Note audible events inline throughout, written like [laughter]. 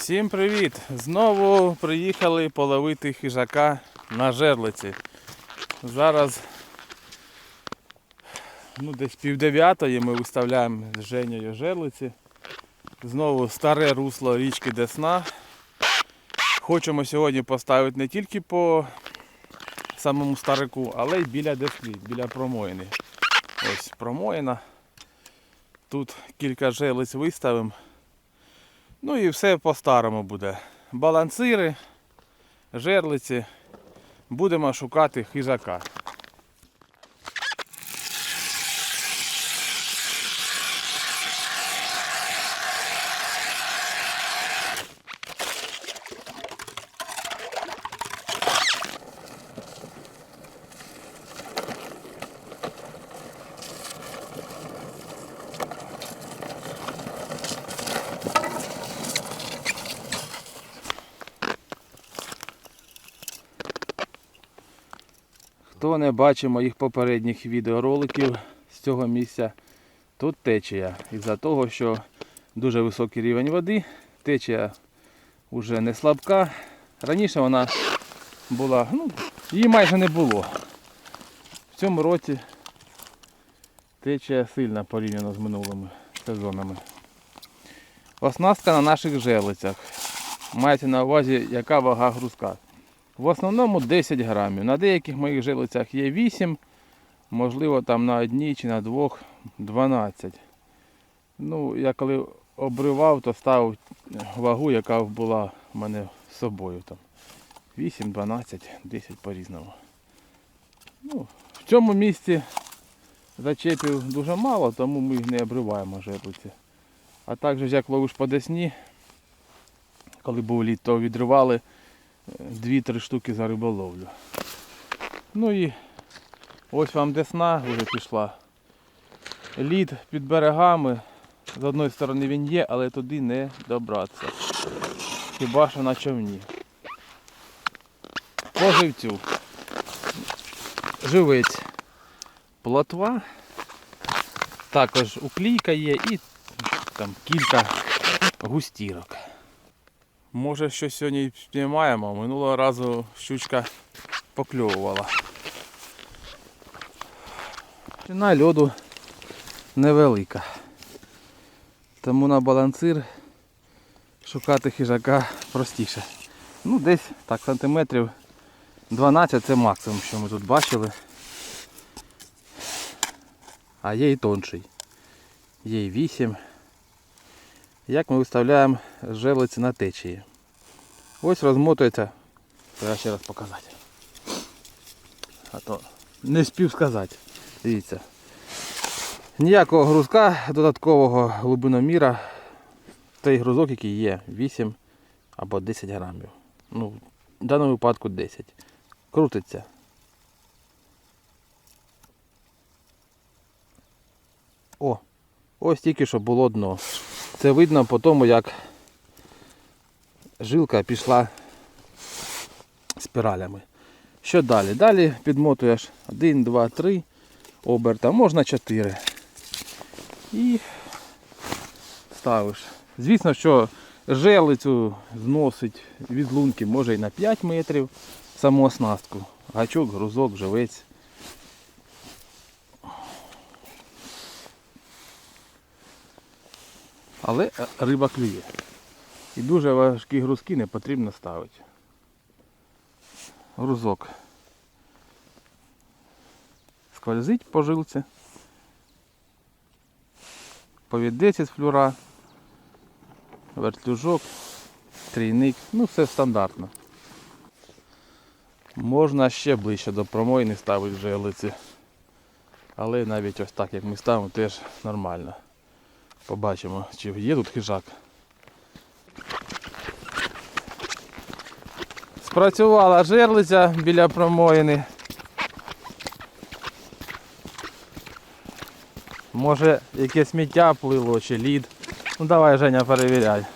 Всім привіт! Знову приїхали половити хижака на жерлиці. Зараз ну, десь пів дев'ятої ми виставляємо з Женєю жерлиці. Знову старе русло річки Десна. Хочемо сьогодні поставити не тільки по самому старику, але й біля Десни, біля промоїни. Ось промоїна. Тут кілька жерлиць виставимо. Ну і все по-старому буде. Балансири, жерлиці. Будемо шукати хижака. Не бачив моїх попередніх відеороликів з цього місця, тут течія. Із-за того, що дуже високий рівень води, течія вже не слабка. Раніше вона була, ну, її майже не було. В цьому році течія сильна порівняно з минулими сезонами. Оснастка на наших жерлицях. Мається на увазі, яка вага грузка. В основному 10 грамів. На деяких моїх жилицях є 8, можливо там на одній чи на двох 12. Ну, я коли обривав, то ставив вагу, яка була в мене з собою. Там. 8, 12, 10 по-різному. Ну, в цьому місці зачепів дуже мало, тому ми їх не обриваємо жерлиці. А також як ловиш по десні, коли був літ, то відривали дві-три штуки за риболовлю. Ну і ось вам десна вже пішла. Лід під берегами. З одної сторони він є, але туди не добратися. Хіба що на човні. По живцю. Живець. Плотва. Також уклійка є і там кілька густірок. Може щось сьогодні спіймаємо. Минулого разу щучка покльовувала. Ціна льоду невелика. Тому на балансир шукати хижака простіше. Ну десь так сантиметрів 12 це максимум, що ми тут бачили. А є і тонший. Є і 8 як ми виставляємо жерлиці на течії. Ось розмотується. Треба ще раз показати. А то не спів сказати. Дивіться. Ніякого грузка додаткового глибиноміра. Той грузок, який є, 8 або 10 грамів. Ну, в даному випадку 10. Крутиться. О! Ось тільки що було дно. Це видно по тому, як жилка пішла спіралями. Що далі? Далі підмотуєш 1, 2, 3 оберта, можна 4. І ставиш. Звісно, що желицю зносить від лунки може і на 5 метрів саму оснастку. Гачок, грузок, живець. Але е, риба клює. І дуже важкі грузки не потрібно ставити. Грузок скользить по жилці. Повідець із флюра, вертлюжок, трійник, ну все стандартно. Можна ще ближче до промойни ставити жилиці. Але навіть ось так як ми ставимо теж нормально. Побачимо, чи є тут хижак. Спрацювала жерлиця біля промоїни. Може яке сміття плило чи лід. Ну давай, Женя, перевіряй.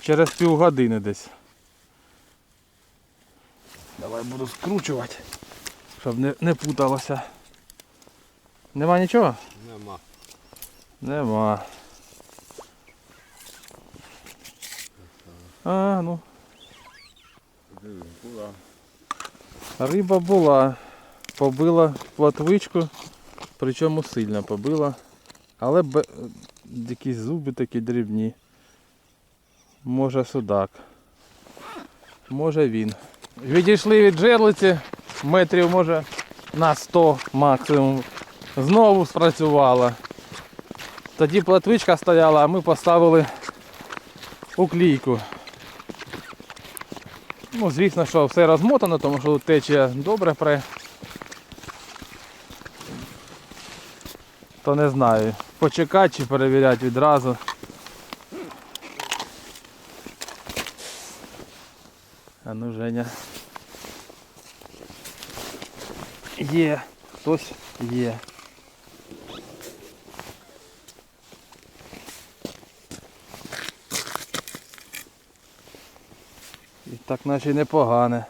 Через півгодини десь. Давай буду скручувати, щоб не, не путалося. Нема нічого? Нема. Нема. А, ну, була. риба була. Побила платвичку, причому сильно побила. Але бе... якісь зуби такі дрібні. Може судак. Може він. Відійшли від жерлиці, метрів може на 100 максимум. Знову спрацювала. Тоді платвичка стояла, а ми поставили уклійку. Ну, звісно, що все розмотано, тому що тут течія добре пре. То не знаю, почекати чи перевіряти відразу. А ну, Женя. Є, хтось є. Так наче непогане.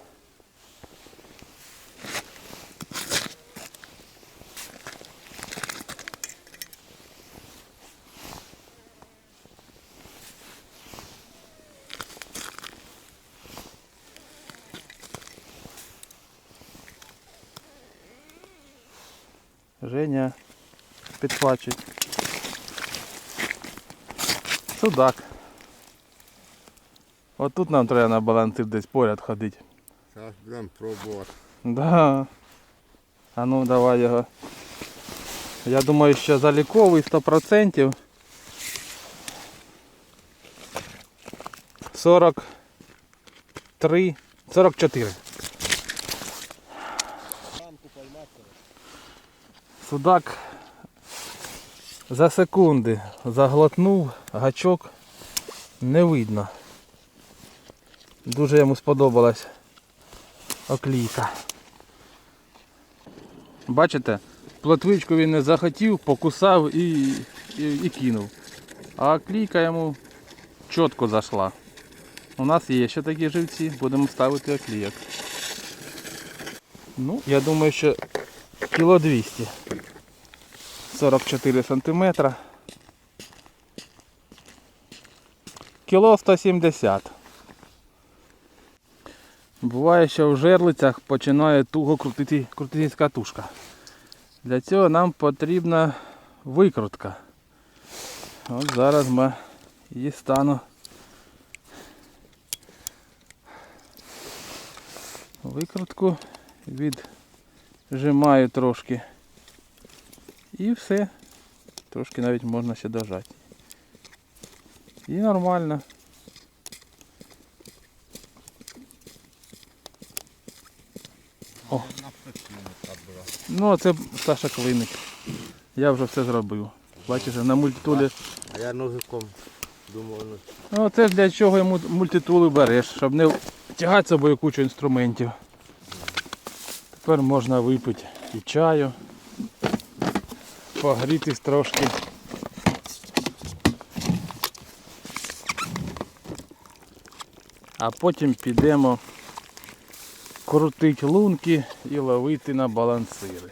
Женя підхвачить. Судак. От тут нам треба на балансир десь поряд ходити. Зараз будемо пробувати. Да. А ну давай його. Я думаю, що заліковий 100%. 43, 44. Судак за секунди заглотнув, гачок не видно. Дуже йому сподобалась оклійка. Бачите, плотвичку він не захотів, покусав і, і, і кинув. А клійка йому чітко зайшла. У нас є ще такі живці, будемо ставити оклійок. Ну, я думаю, що кіло 200. 44 сантиметра. Кіло 170. Буває, що в жерлицях починає туго крутити, крутитись катушка. Для цього нам потрібна викрутка. От зараз ми її стану. Викрутку віджимаю трошки. І все. Трошки навіть можна ще дожати. І нормально. О. Ну, це Саша Клиник. Я вже все зробив. Бачиш, на мультитулі. А я ножиком думав, ну, Ну, це ж для чого йому мультитули береш, щоб не тягати з собою кучу інструментів. Тепер можна випити і чаю, погрітись трошки. А потім підемо крутити лунки і ловити на балансири.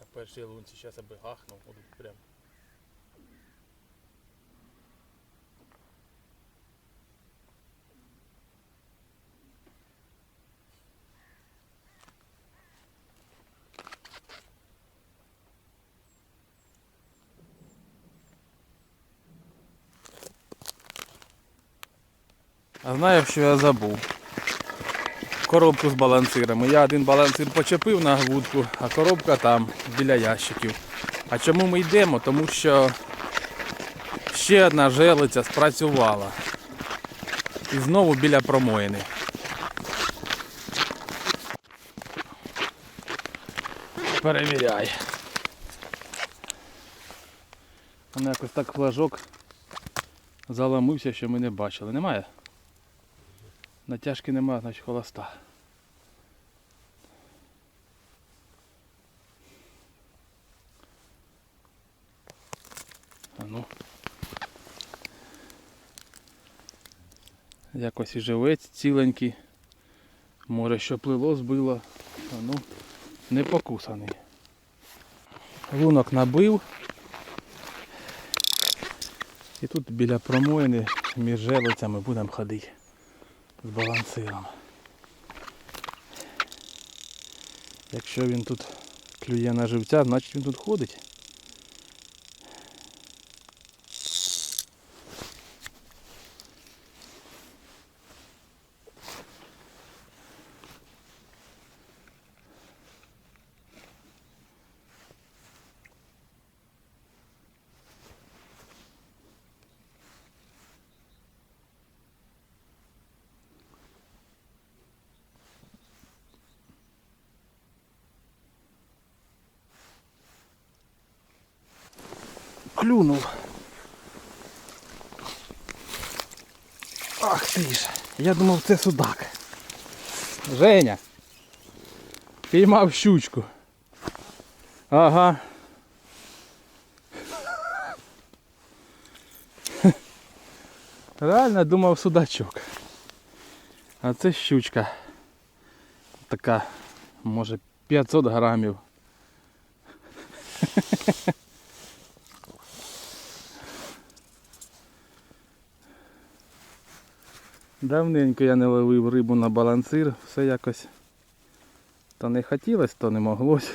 На першій лунці зараз аби гахнув, прям. А знаєш, що я забув? Коробку з балансирами. Я один балансир почепив на вудку, а коробка там, біля ящиків. А чому ми йдемо? Тому що ще одна желиця спрацювала. І знову біля промоїни. Перевіряй. Воно якось так флажок заламився, що ми не бачили. Немає? Натяжки немає, значить холоста. ну. Якось і живець ціленький. Може що плило, збило. А ну, не покусаний. Лунок набив. І тут біля промоїни між желицями будемо ходити з балансиром. Якщо він тут клює на живця, значить він тут ходить. Клюнув. Ах ти ж. Я думав це судак. Женя. Піймав щучку. Ага. Реально думав судачок. А це щучка. Така, може 500 грамів. Давненько я не ловив рибу на балансир, все якось то не хотілося, то не моглось.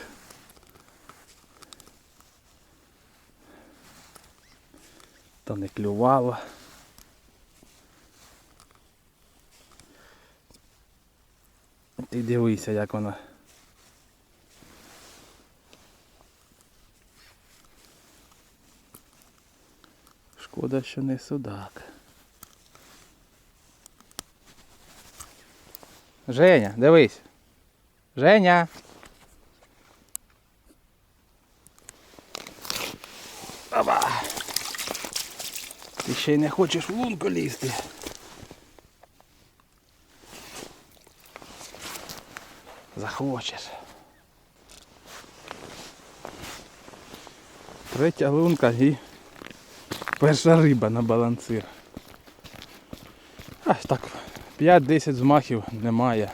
То не клювало. Ти дивися, як вона. Шкода, що не судак. Женя, дивись. Женя. Оба. Ти ще й не хочеш в лунку лізти. Захочеш. Третя лунка і перша риба на балансир. Аж так 5-10 змахів немає.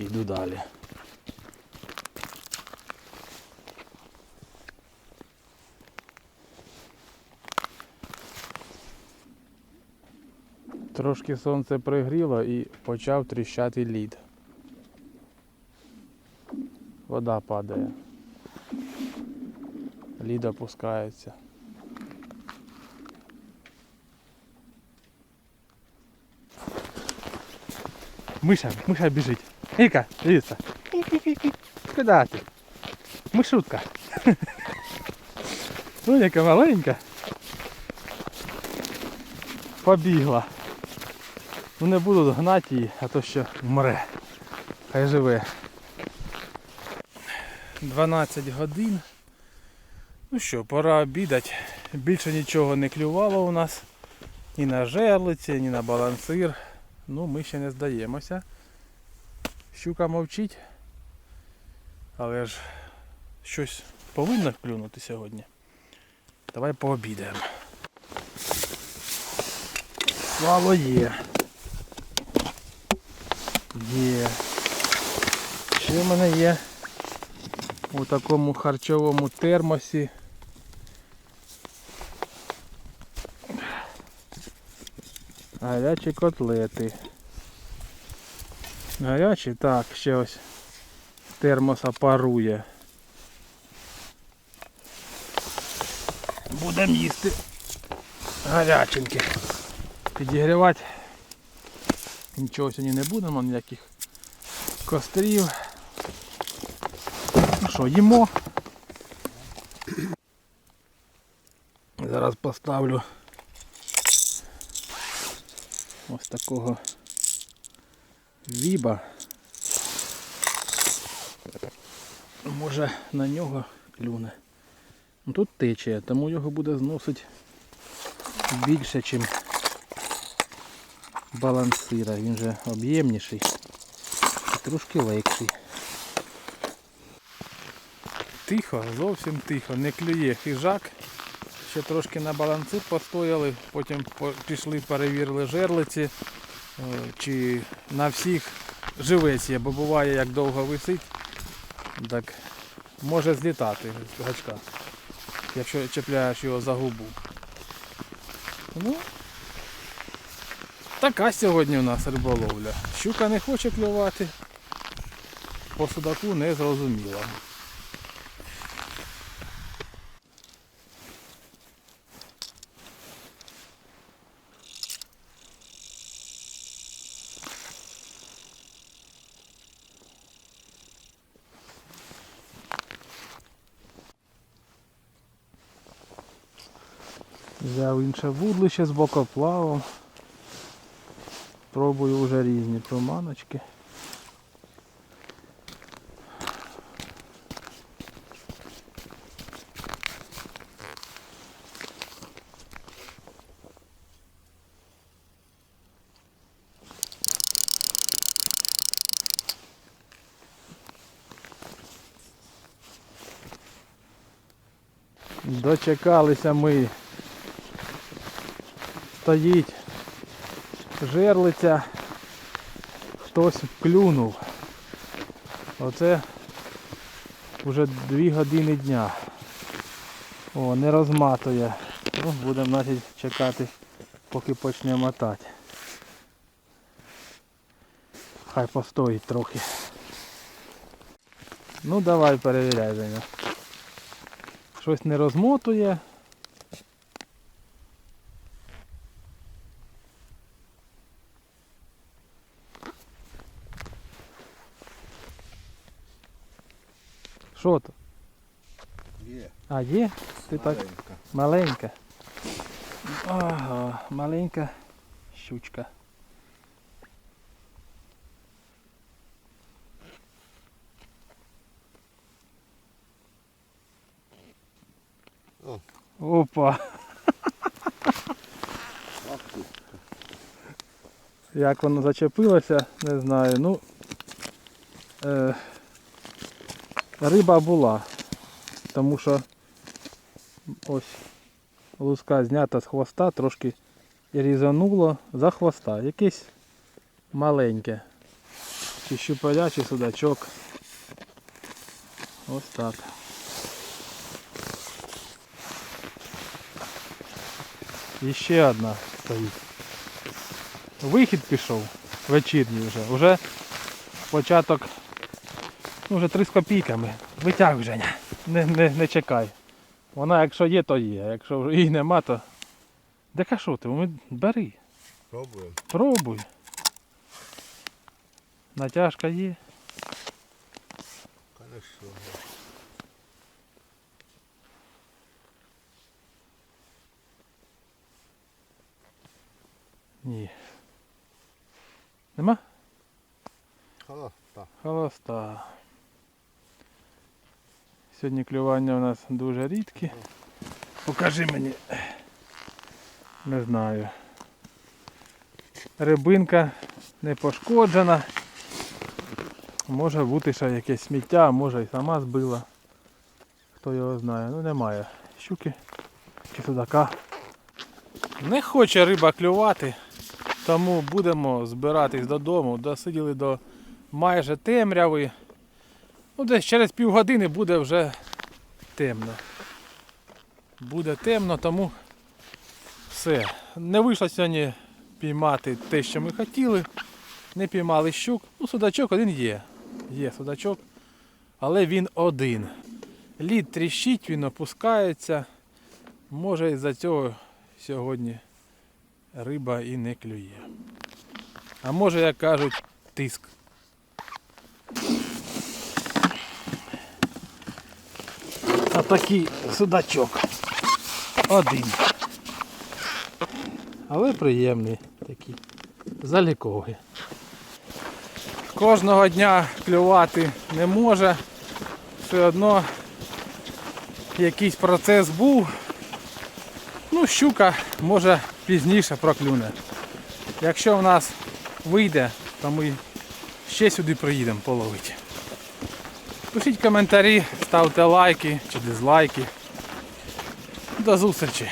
Йду далі. Трошки сонце пригріло і почав тріщати лід. Вода падає. Лід опускається. Миша, миша біжить. Іка, дивіться. Куди ти? Мишутка. [laughs] Ну, яка маленька. Побігла. Ну не буду гнати її, а то що вмре. Хай живе. 12 годин. Ну що, пора обідати. Більше нічого не клювало у нас. Ні на жерлиці, ні на балансир. Ну, ми ще не здаємося. Щука мовчить. Але ж щось повинно клюнути сьогодні. Давай пообідаємо. Слава є. Є. Ще в мене є у такому харчовому термосі. Гарячі котлети. Гарячі, так, ще ось термоса парує. Будемо їсти гаряченьке. Підігрівати нічого сьогодні не будемо, ніяких кострів. Ну що, їмо. Зараз поставлю ось такого віба. Може на нього клюне. Ну, Тут тече, тому його буде зносити більше, ніж балансира. Він же об'ємніший і трошки легший. Тихо, зовсім тихо, не клює хижак. Ще трошки на баланци постояли, потім пішли, перевірили жерлиці, е, чи на всіх живець є, бо буває, як довго висить, так може злітати з гачка, якщо чіпляєш його за губу. Ну, така сьогодні у нас риболовля. Щука не хоче клювати, по судаку не зрозуміло. Взяв інше вудлище з бокоплавом. Пробую вже різні проманочки. Дочекалися ми. Стоїть жерлиця. Хтось клюнув. Оце вже дві години дня. О, не розматує. Ну, будемо значить чекати, поки почне мотати. Хай постоїть трохи. Ну давай перевіряй Женя. Щось не розмотує. Що то? Є. А, є? Ти так Маленька. маленька. Ага, маленька щучка. О. Опа. Як воно зачепилося, не знаю. Ну, е, риба була, тому що ось луска знята з хвоста, трошки різануло за хвоста. Якесь маленьке. Чи щупаля, чи судачок. Ось так. І ще одна стоїть. Вихід пішов вечірній вже. Уже початок. Ну, вже три з копійками. Витяг Женя. Не, не, не чекай. Вона якщо є, то є. А якщо її нема, то. Де що ти? Ми- Бери, Пробуємо. пробуй. Натяжка є. Конечно. Ні. Нема? Холоста. Холоста. Сьогодні клювання у нас дуже рідкі. Покажи мені. Не знаю. Рибинка не пошкоджена. Може бути ще якесь сміття, може і сама збила. Хто його знає. Ну немає. Щуки чи судака. Не хоче риба клювати, тому будемо збиратись додому. Досиділи до майже темряви. Ну, десь через півгодини буде вже темно. Буде темно, тому все. Не вийшло сьогодні піймати те, що ми хотіли. Не піймали щук. Ну, судачок один є. Є судачок, але він один. Лід тріщить, він опускається. Може із-за цього сьогодні риба і не клює. А може, як кажуть, тиск. Такий судачок. Один. Але приємний такий. Заліковий. Кожного дня клювати не може. Все одно якийсь процес був. Ну, щука може пізніше проклюне. Якщо в нас вийде, то ми ще сюди приїдемо половити. Пишіть коментарі, ставте лайки чи дизлайки. До зустрічі!